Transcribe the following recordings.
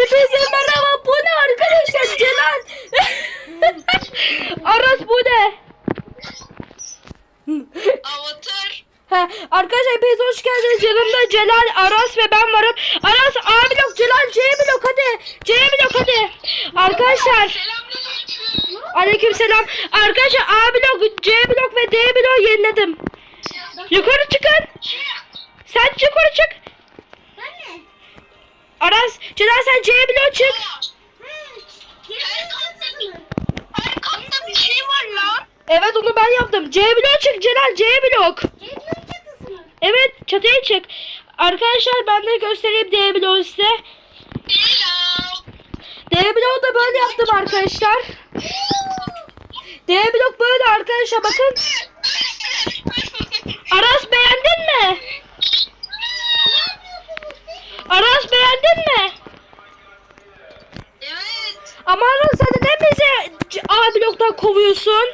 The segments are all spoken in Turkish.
Hepinize merhaba. Bu ne arkadaşlar? Celal. Aras bu ne? Avatar. Ha, arkadaşlar hepiniz hoş geldiniz. Yanımda Celal, Aras ve ben varım. Aras A blok, Celal C blok hadi. C blok hadi. Arkadaşlar aleyküm selam. Arkadaşlar A blok, C blok ve D blok yeniledim. Yukarı çıkın. Sen yukarı çık. Aras, Celal sen C blok çık. Her katta, bir şey var lan. Evet onu ben yaptım. C blok çık Celal C blok. Evet çatıya çık. Arkadaşlar ben de göstereyim D bloğu size. D bloğu da böyle yaptım arkadaşlar. D blok böyle arkadaşlar bakın. Aras beğendin mi? Aras beğendin mi? Evet. Ama Aras sen neden bizi A bloktan kovuyorsun?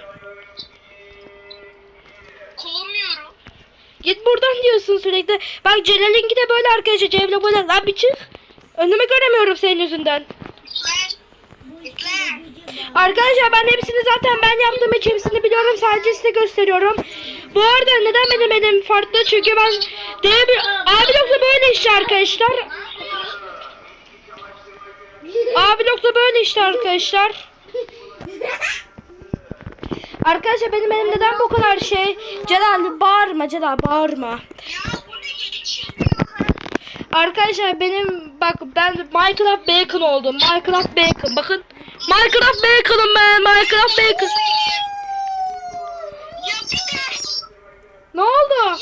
Kovmuyorum. Git buradan diyorsun sürekli. Bak Celal'inki de böyle arkadaşlar. C blok böyle. Lan bir çık. Önümü göremiyorum senin yüzünden. Arkadaşlar ben hepsini zaten ben yaptığım için hepsini biliyorum. Sadece size gösteriyorum. Bu arada neden benim elim farklı? Çünkü ben Bir A blokta böyle işte arkadaşlar. A blokta böyle işte arkadaşlar. Arkadaşlar benim elim neden bu kadar şey? Celal bağırma Celal bağırma. Arkadaşlar benim bak ben Minecraft Bacon oldum. Minecraft Bacon. Bakın. Minecraft Bacon'ım ben. Minecraft Bacon. Ne oldu?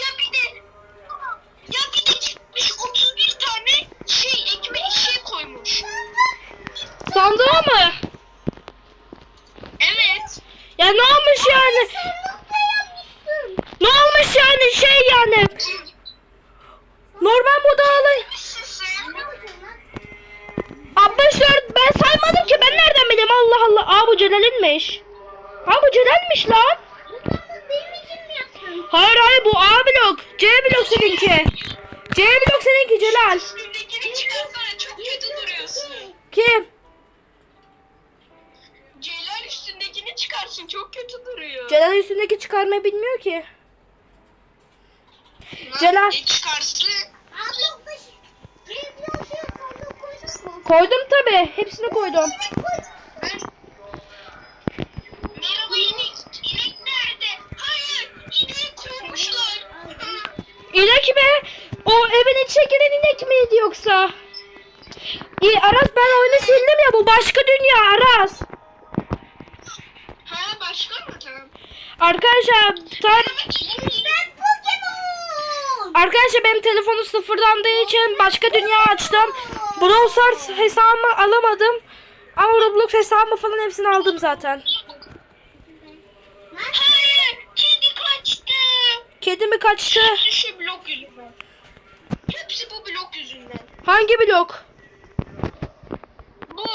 Ya bir de. Ya bir de çıkmış 31 tane şey ekmek şey koymuş. Sandığa mı? Evet. Ya ne olmuş yani? Ne olmuş yani şey yani? Normal moda sen? 64 ben saymadım ki ben nereden bileyim Allah Allah. Aa bu Celal'inmiş. Aa bu Celal'miş lan. Hayır hayır bu A blok. C blok seninki. C blok seninki Celal. Üstündekini çıkarsana çok kötü duruyorsun. Kim? Celal üstündekini çıkarsın çok kötü duruyor. Celal üstündeki çıkarmayı bilmiyor ki. Celal. E çıkarsın. Koydum tabi. Hepsini koydum. Merhaba inek. İnek nerede? Hayır. İneği koymuşlar. İnek mi? O evin içine giren inek miydi yoksa? İyi Aras ben oyunu sildim ya bu başka dünya Aras. Ha başka mı tamam? Arkadaşlar tam. Arkadaşlar benim telefonu sıfırlandığı için başka dünya açtım. Brawl Stars hesabımı alamadım. Ama Roblox hesabımı falan hepsini aldım zaten. Hayır. Kedi kaçtı. Kedi mi kaçtı? Hepsi blok yüzünden. Hepsi bu blok yüzünden. Hangi blok? Bu.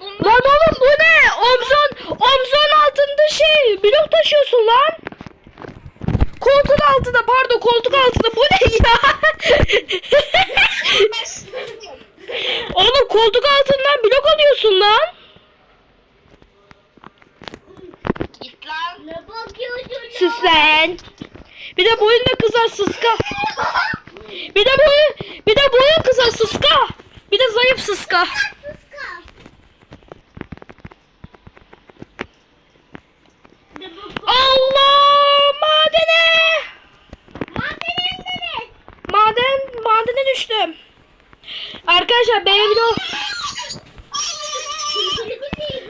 Bunlar Lan oğlum bu ne? Omzon, omzon altında şey blok taşıyorsun lan. Koltuğun altında pardon koltuk altında bu ne ya? oğlum koltuk altından blok alıyorsun lan. Git lan. Süslen. Bir de boyunda kızar sıska. Bir de boyu, bir de boyun kızar sıska. Bir de zayıf sıska. Allah madene. Maden, madene düştüm. Arkadaşlar benim de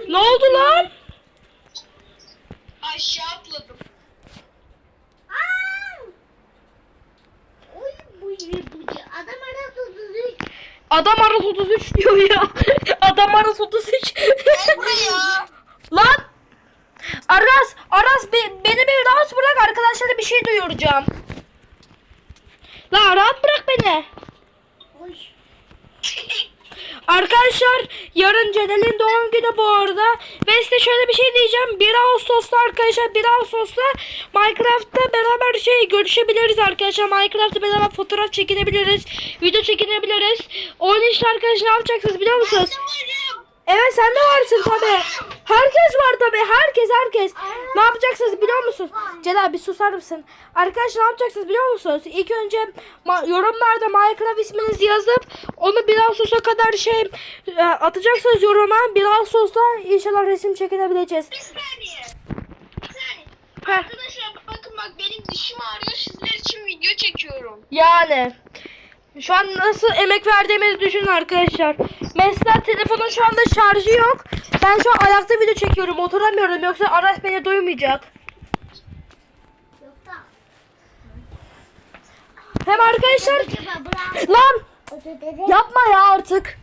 ne oldu lan? Aşağı atladım. Adam Aras 33 diyor ya. Adam Aras 33. Gel buraya. Lan! Aras, Aras be- beni bir rahat bırak arkadaşlara bir şey duyuracağım. Lan rahat bırak beni. Arkadaşlar yarın Celal'in doğum günü bu arada. Ve size şöyle bir şey diyeceğim. 1 Ağustos'ta arkadaşlar 1 Ağustos'ta Minecraft'ta beraber şey görüşebiliriz arkadaşlar. Minecraft'ta beraber fotoğraf çekinebiliriz. Video çekinebiliriz. Onun için arkadaşlar ne yapacaksınız biliyor musunuz? Evet sen de varsın tabi. Herkes var tabi. Herkes herkes. Ne yapacaksınız biliyor musunuz? Celal bir susar mısın? Arkadaşlar ne yapacaksınız biliyor musunuz? İlk önce yorumlarda Minecraft isminizi yazıp onu 1 Ağustos'a kadar şey e, atacaksınız yoruma. 1 Ağustos'ta inşallah resim çekinebileceğiz. Bir saniye. Bir saniye. Arkadaşlar bakın bak benim dişim ağrıyor. Sizler için video çekiyorum. Yani şu an nasıl emek verdiğimizi düşünün arkadaşlar. Mesela telefonun şu anda şarjı yok. Ben şu an ayakta video çekiyorum. Oturamıyorum yoksa Aras beni duymayacak. Hem arkadaşlar lan yapma ya artık.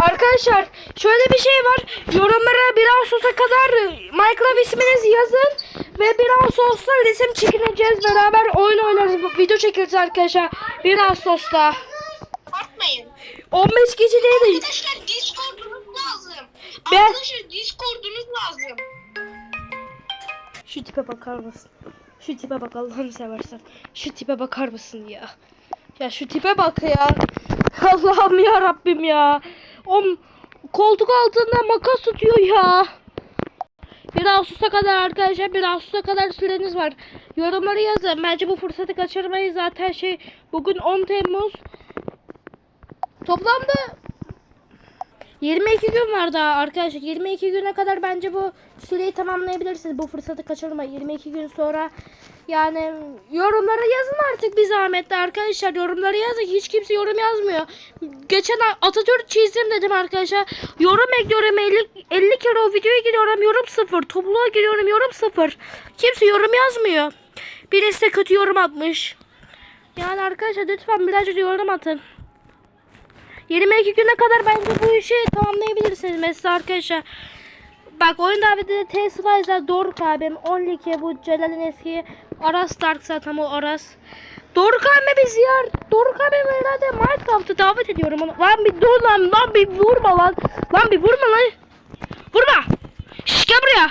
Arkadaşlar şöyle bir şey var. Yorumlara 1 Ağustos'a kadar Minecraft isminizi yazın. Ve 1 Ağustos'ta resim çekineceğiz. Beraber oyun oynarız. Video çekeriz arkadaşlar. 1 Ağustos'ta. Atmayın. 15 kişi değil de Arkadaşlar Discord'unuz lazım. Ben- Arkadaşlar Discord'unuz lazım. Şu tipe bakar mısın? Şu tipe bak Allah'ını seversen. Şu tipe bakar mısın ya? Ya şu tipe bak ya. Allah'ım ya Rabbim ya. O koltuk altında makas tutuyor ya. 1 Ağustos'a kadar arkadaşlar 1 Ağustos'a kadar süreniz var. Yorumları yazın. Bence bu fırsatı kaçırmayın. Zaten şey bugün 10 Temmuz. Toplamda 22 gün var daha arkadaşlar. 22 güne kadar bence bu süreyi tamamlayabilirsiniz. Bu fırsatı kaçırmayın. 22 gün sonra yani yorumlara yazın artık bir zahmetle arkadaşlar. Yorumlara yazın. Hiç kimse yorum yazmıyor. Geçen Atatürk çizdim dedim arkadaşlar. Yorum ekliyorum 50, 50 kere o videoya giriyorum. Yorum sıfır. Topluluğa giriyorum. Yorum sıfır. Kimse yorum yazmıyor. Birisi de kötü yorum atmış. Yani arkadaşlar lütfen birazcık yorum atın. 22 güne kadar bence bu işi tamamlayabilirsiniz. Mesela arkadaşlar bak oyun daveti T Slicer Doruk abim 12 bu Celal'in eski Aras Dark zaten o Aras. Doruk abime bir ziyar. Doruk abime herhalde Minecraft'ı davet ediyorum. Lan bir dur lan lan bir vurma lan. Lan bir vurma lan. Vurma. Şş gel buraya.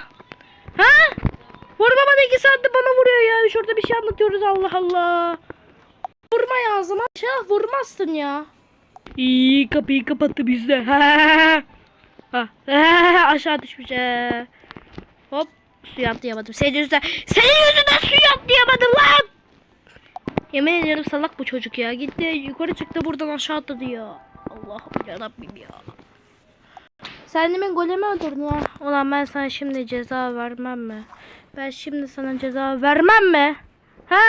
Ha? Vurma bana iki saattir bana vuruyor ya. Şurada bir şey anlatıyoruz Allah Allah. Vurma ya ağzıma. Şah vurmazsın ya. İyi kapıyı kapattı bizde. Ha. Ha. Ha. Aşağı düşmüş. Ha. Hop. Suya atlayamadım. Senin yüzünden. Senin yüzünden suya atlayamadım lan. Yemin ediyorum salak bu çocuk ya. Gitti yukarı çıktı buradan aşağı atladı ya. Allah'ım yarabbim ya. Sen demin golemi öldürdün ya. Ulan ben sana şimdi ceza vermem mi? Ben şimdi sana ceza vermem mi? Ha?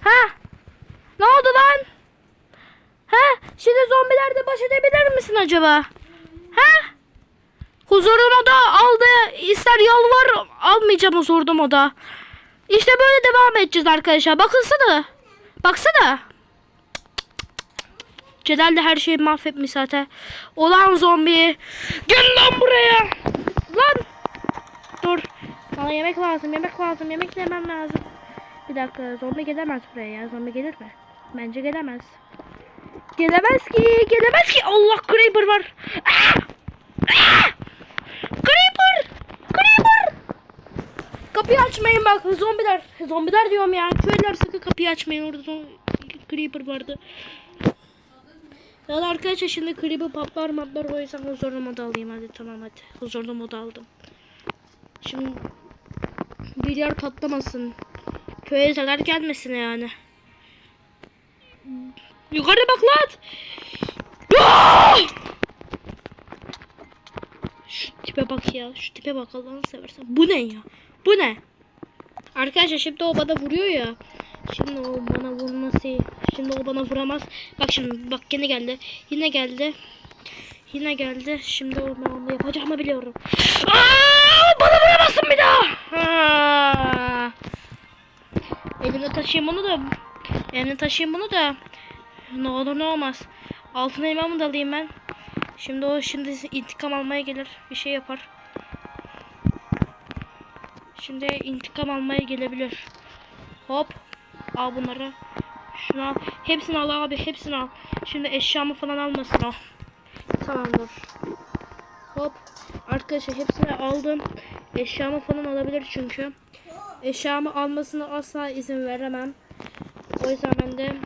Ha? Ne oldu lan? He? Şimdi zombilerle baş edebilir misin acaba? He? Huzurlu moda aldı. İster yalvar almayacağım huzurlu moda. İşte böyle devam edeceğiz arkadaşlar. Bakınsana. Baksana. Celal de her şeyi mahvetmiş zaten. Olan zombi. Gel lan buraya. Lan. Dur. Bana yemek lazım. Yemek lazım. Yemek yemem lazım. Bir dakika. Zombi gelemez buraya ya. Zombi gelir mi? Bence gelemez. Gelemez ki, gelemez ki. Allah Creeper var. Ah! Creeper! Creeper! Kapıyı açmayın bak zombiler. Zombiler diyorum ya. Köylüler sakın kapıyı açmayın. Orada zom- Creeper vardı. Ya da arkadaşlar şimdi Creeper patlar matlar o yüzden huzurlu moda alayım hadi tamam hadi. Huzurlu moda aldım. Şimdi bir yer patlamasın. Köye zarar gelmesin yani. Yukarı bak lan. Aa! Şu tipe bak ya. Şu tipe bak Allah'ını seversen. Bu ne ya? Bu ne? Arkadaşlar şimdi o bana vuruyor ya. Şimdi o bana vurması. Şimdi o bana vuramaz. Bak şimdi bak yine geldi. Yine geldi. Yine geldi. Şimdi o ben onu yapacağımı biliyorum. Aa, bana vuramazsın bir daha. Ha. Elimde taşıyayım bunu da. Elimde taşıyayım bunu da. Ne olur ne olmaz. Altın elmamı da alayım ben. Şimdi o şimdi intikam almaya gelir. Bir şey yapar. Şimdi intikam almaya gelebilir. Hop. Al bunları. Hepsini al. Hepsini al abi. Hepsini al. Şimdi eşyamı falan almasın o. Tamamdır. Hop. Arkadaşlar hepsini aldım. Eşyamı falan alabilir çünkü. Eşyamı almasına asla izin veremem. O yüzden ben de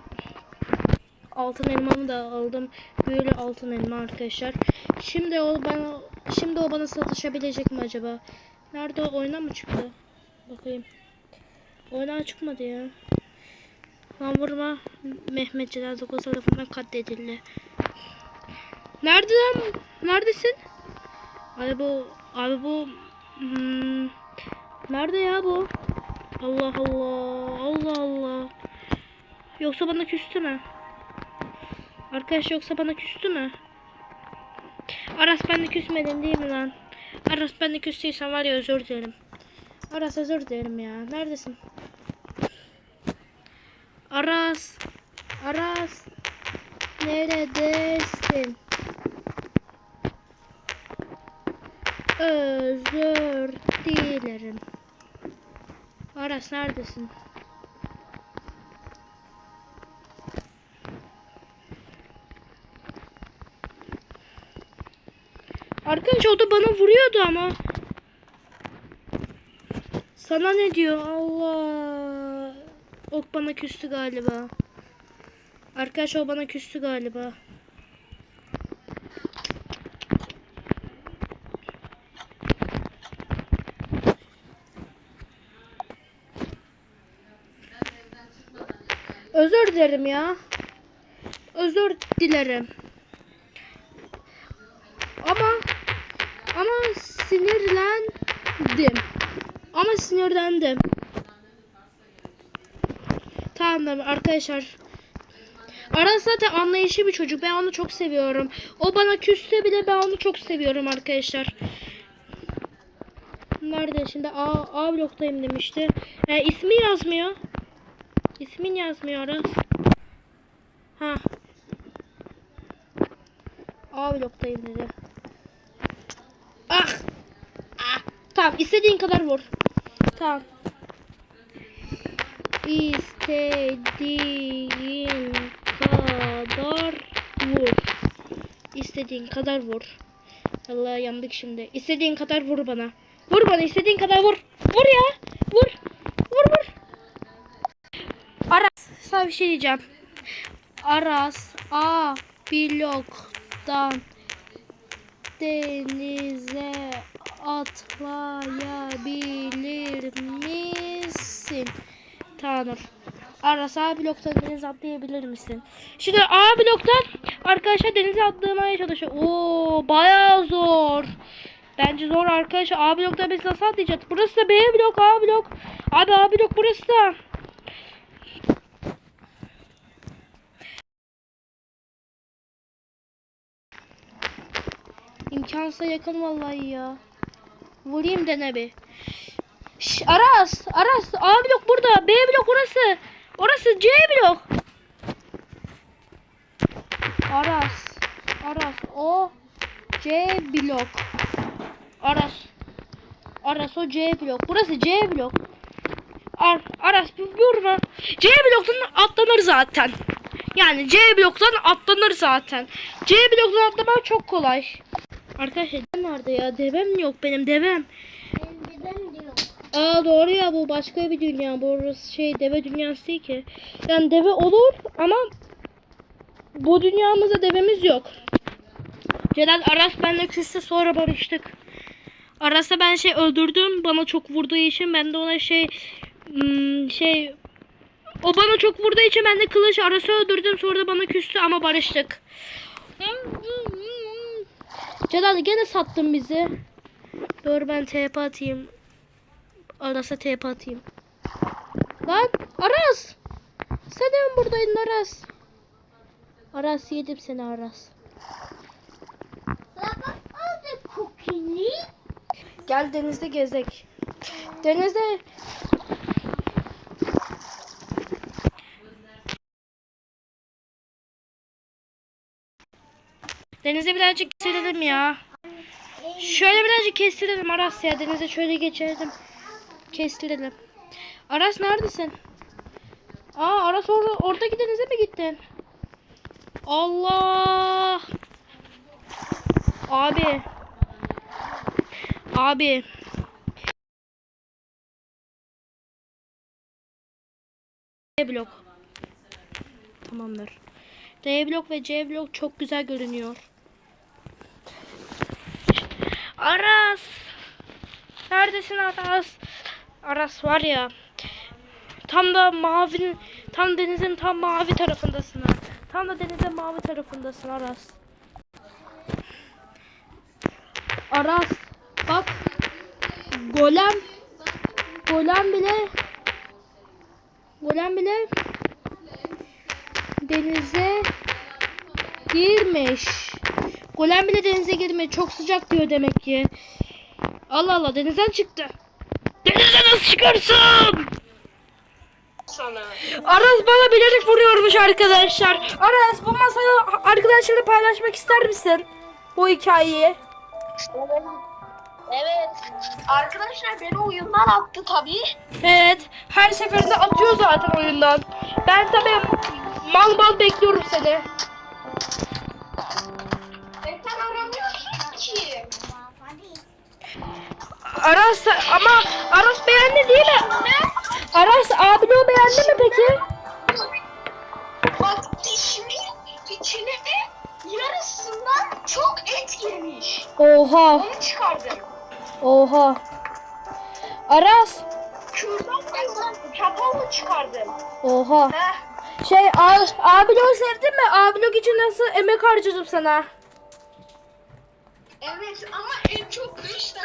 altın elmamı da aldım. Böyle altın elma arkadaşlar. Şimdi o bana şimdi o bana satışabilecek mi acaba? Nerede o oyuna mı çıktı? Bakayım. Oyuna çıkmadı ya. Lan vurma. Mehmet Celal Dokuz tarafından katledildi. Nerede lan? Neredesin? Abi bu abi bu hmm, nerede ya bu? Allah Allah. Allah Allah. Yoksa bana küstü mü? Arkadaş yoksa bana küstü mü? Aras ben de küsmedin değil mi lan? Aras ben de küstüysen var ya özür dilerim. Aras özür dilerim ya. Neredesin? Aras. Aras. Neredesin? Özür dilerim. Aras neredesin? Arkadaş o da bana vuruyordu ama. Sana ne diyor? Allah. Ok bana küstü galiba. Arkadaş o bana küstü galiba. Özür dilerim ya. Özür dilerim. Ama ama sinirlendim. Sinirlendim. Tamam arkadaşlar. Aras zaten anlayışlı bir çocuk. Ben onu çok seviyorum. O bana küsse bile ben onu çok seviyorum arkadaşlar. Nerede şimdi? A, A bloktayım demişti. E, ismi yazmıyor. İsmin yazmıyor Aras. Ha. A bloktayım dedi. Ah. ah. Tamam istediğin kadar vur. Tamam. İstediğin kadar vur. İstediğin kadar vur. Allah yandık şimdi. İstediğin kadar vur bana. Vur bana istediğin kadar vur. Vur ya. Vur. Vur vur. Aras sana bir şey diyeceğim. Aras A bloktan denize atlayabilir misin? Tanrı. Aras A bloktan denize atlayabilir misin? Şimdi A bloktan arkadaşlar denize atlamaya çalışıyor. Oo bayağı zor. Bence zor arkadaşlar. A blokta biz nasıl atlayacağız? Burası da B blok, A blok. Abi A blok burası da. İmkansıza yakın vallahi ya. Vurayım dene bir. Şş, Aras, Aras, A blok burada, B blok orası. Orası C blok. Aras, Aras, o C blok. Aras, Aras o C blok. Burası C blok. Ar Aras bir vurma. C bloktan atlanır zaten. Yani C bloktan atlanır zaten. C bloktan atlamak çok kolay. Arkadaşlar devem nerede ya? Devem yok benim devem. Aa doğru ya bu başka bir dünya. Burası şey deve dünyası değil ki. Yani deve olur ama bu dünyamızda devemiz yok. Celal Aras benimle küstü sonra barıştık. Aras'ta ben şey öldürdüm. Bana çok vurduğu için ben de ona şey hmm, şey o bana çok vurduğu için ben de kılıç Aras'ı öldürdüm. Sonra da bana küstü ama barıştık. Celal gene sattın bizi. Dur ben TP atayım. Aras'a TP atayım. Lan Aras. Sen de buradaydın Aras? Aras yedim seni Aras. Gel denizde gezek. Denizde Denize birazcık kestirelim ya. Şöyle birazcık kestirelim Aras ya. Denize şöyle geçelim. Kestirelim. Aras neredesin? Aa Aras orada, oradaki denize mi gittin? Allah. Abi. Abi. D blok. Tamamdır. D blok ve C blok çok güzel görünüyor. Aras. Neredesin Aras? Aras var ya. Tam da mavinin, tam denizin tam mavi tarafındasın. Tam da denizin mavi tarafındasın Aras. Aras bak. Golem. Golem bile Golem bile denize girmiş. Golem bile denize girmiş. Çok sıcak diyor demek ki. Allah Allah denizden çıktı. Denize nasıl çıkarsın? Sana. Aras bana bilerek vuruyormuş arkadaşlar. Aras bu masayı arkadaşlarla paylaşmak ister misin? Bu hikayeyi. Evet. Arkadaşlar beni oyundan attı tabii. Evet. Her seferinde atıyor zaten oyundan. Ben tabii mal mal bekliyorum seni. Aras ama Aras beğendi değil mi? Aras abini o beğendi mi peki? Bak dişimin içine yarısından çok et girmiş. Oha. Onu çıkardım. Oha. Aras. Kürdan çapalla çıkardım. Oha. Heh. Şey abi, abini sevdin mi? Abini için nasıl emek harcadım sana. Evet ama en çok 5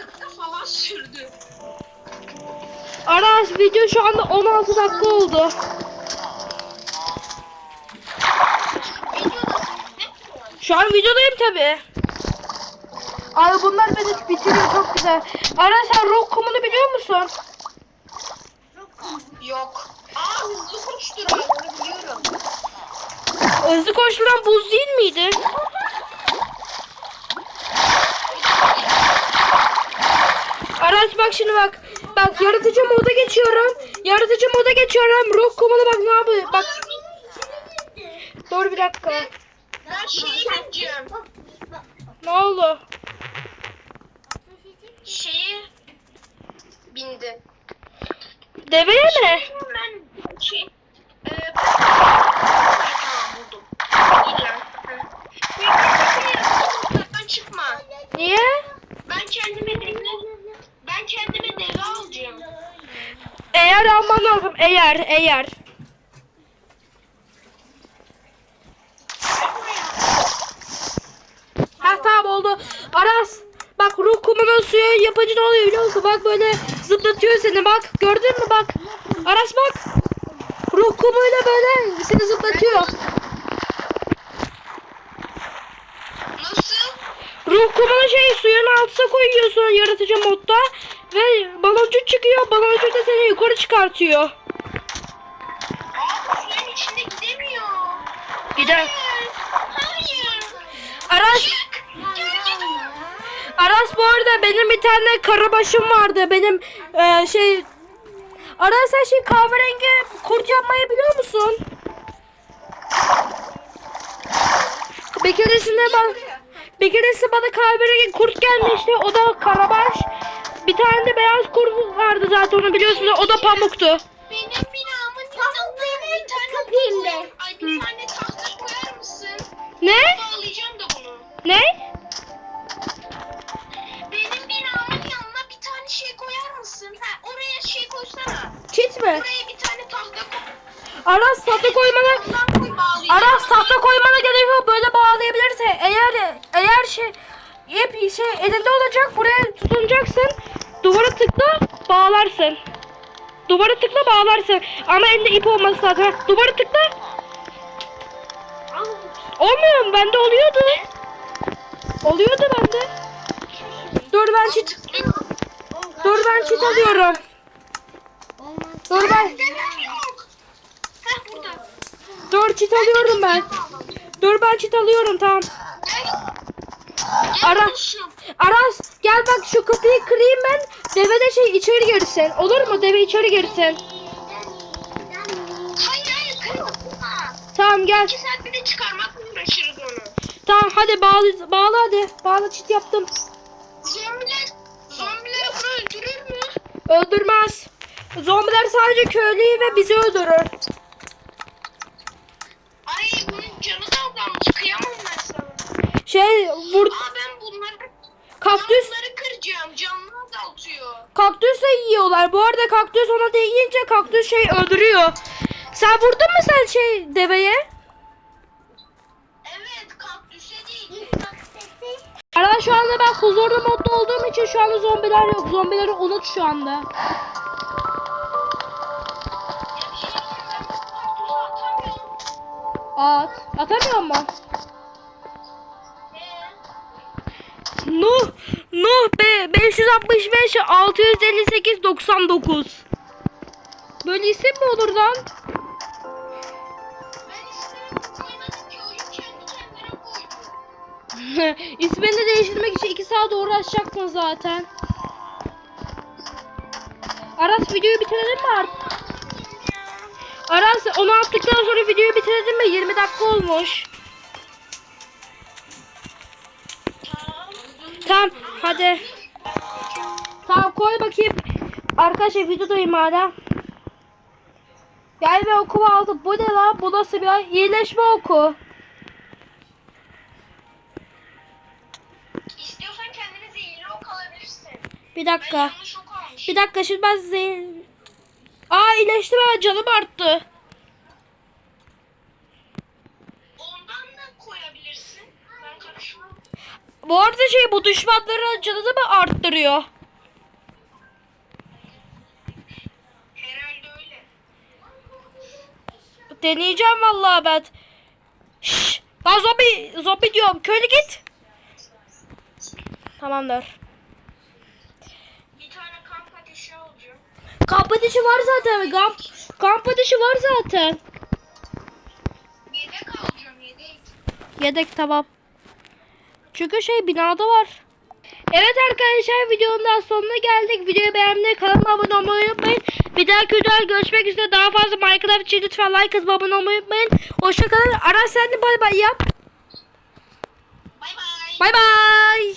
falan sürdü. Aras video şu anda 16 dakika oldu. Şu an videodayım tabi. Abi bunlar beni bitiriyor çok güzel. Aras sen rock kumunu biliyor musun? Yok. Aa hızlı koşturuyor onu biliyorum. Hızlı koşturan buz değil miydi? Aras bak şimdi bak. Bak yaratıcı moda geçiyorum. Yaratıcı moda geçiyorum. Rock kumunu bak ne yapıyor? Bak dur bir dakika. Ben şeyi bineceğim. Ne oldu? Şeyi bindi. Deveye mi? Ben şey... E, tamam buldum. Gideceğim. Ben çıkma. Niye? Ben kendime deve... Ben kendime deve alacağım. Eğer alman lazım. Eğer, eğer. Ha tamam oldu. Aras. Bak ruh kumunun suyu yapıcı ne oluyor biliyor musun? Bak böyle zıplatıyor seni bak. Gördün mü bak. Aras bak. Ruh kumuyla böyle seni zıplatıyor. Nasıl? Ruh kumunu şey suyun altına koyuyorsun yaratıcı modda. Ve baloncuk çıkıyor. Baloncuk da seni yukarı çıkartıyor. Gider. Hayır. Aras. Aras bu arada benim bir tane karabaşım vardı. Benim e, şey Aras sen şey kahverengi kurt yapmayı biliyor musun? Bir keresinde ben bir keresinde bana kahverengi kurt gelmişti. O da karabaş. Bir tane de beyaz kurt vardı zaten onu biliyorsunuz. O da pamuktu. Benim binamın yanında bir tane kapıyım ben. Ay bir tane? Ne? Bağlayacağım da bunu. Ne? Benim binamın yanına bir tane şey koyar mısın? Ha oraya şey koysana. Çit mi? Oraya bir tane tahta koy. Aras tahta koymana. Aras tahta koymana gerek yok. Böyle bağlayabilirse eğer eğer şey ip şey elinde olacak buraya tutunacaksın. Duvara tıkla bağlarsın. Duvara tıkla bağlarsın. Ama elinde ip olması lazım. Duvara tıkla. Olmuyor mu? Bende oluyordu. Oluyordu bende. Dur ben çit dur ben çit alıyorum. Dur ben dur çit alıyorum ben. Dur ben çit alıyorum tamam. Gel. Ara. Gel kuşum. Aras gel bak şu kapıyı kırayım ben. Deve de şey içeri girsin. Olur mu? Deve içeri girsin. Hayır hayır Tamam gel. İki saat uğraşırız onu. Tamam hadi bağla, bağla hadi. Bağla çit yaptım. Zombiler, zombiler bunu öldürür mü? Öldürmez. Zombiler sadece köylüyü ve bizi öldürür. Ay bunun canı da azalmış. Kıyamam ben sana. Şey vur Aa ben bunları, kaktüs bunları kıracağım. Canını azaltıyor. kaktüs de yiyorlar. Bu arada kaktüs ona değince kaktüs şey öldürüyor. Sen vurdun mu sen şey deveye? Anda ben huzurlu modda olduğum için şu anda zombiler yok. Zombileri unut şu anda. At. Atamıyor mu? Nuh. Nuh be 565 658 99. Böyle isim mi olur lan? İsmini değiştirmek için 2 saat uğraşacaksın zaten. Aras videoyu bitirelim mi artık? Aras onu attıktan sonra videoyu bitirelim mi? 20 dakika olmuş. Tamam. Hadi. Tamam koy bakayım. Arkadaşlar videodayım hala. Gel ve oku aldı. Bu ne lan? Bu nasıl bir iyileşme oku? Bir dakika. Bir dakika şimdi ben size... Aa iyileştim ben canım arttı. Ondan da koyabilirsin. Ben karışmam. Bu arada şey bu düşmanların canını mı arttırıyor? Herhalde öyle. Deneyeceğim vallahi ben. Şşş. Lan zombi, zombi diyorum. Köylü git. Tamamdır. Bir tane kamp ateşi alacağım. Kamp ateşi var zaten. Kamp, kamp ateşi var zaten. Yedek alacağım yedek. Yedek tamam. Çünkü şey binada var. Evet arkadaşlar videonun daha sonuna geldik. Videoyu beğenmeyi, kanalıma abone olmayı unutmayın. Bir dahaki videoda görüşmek üzere. Daha fazla Minecraft için lütfen like atıp abone olmayı unutmayın. Hoşçakalın. Aras sen de bay bay yap. Bay bay. Bay bay.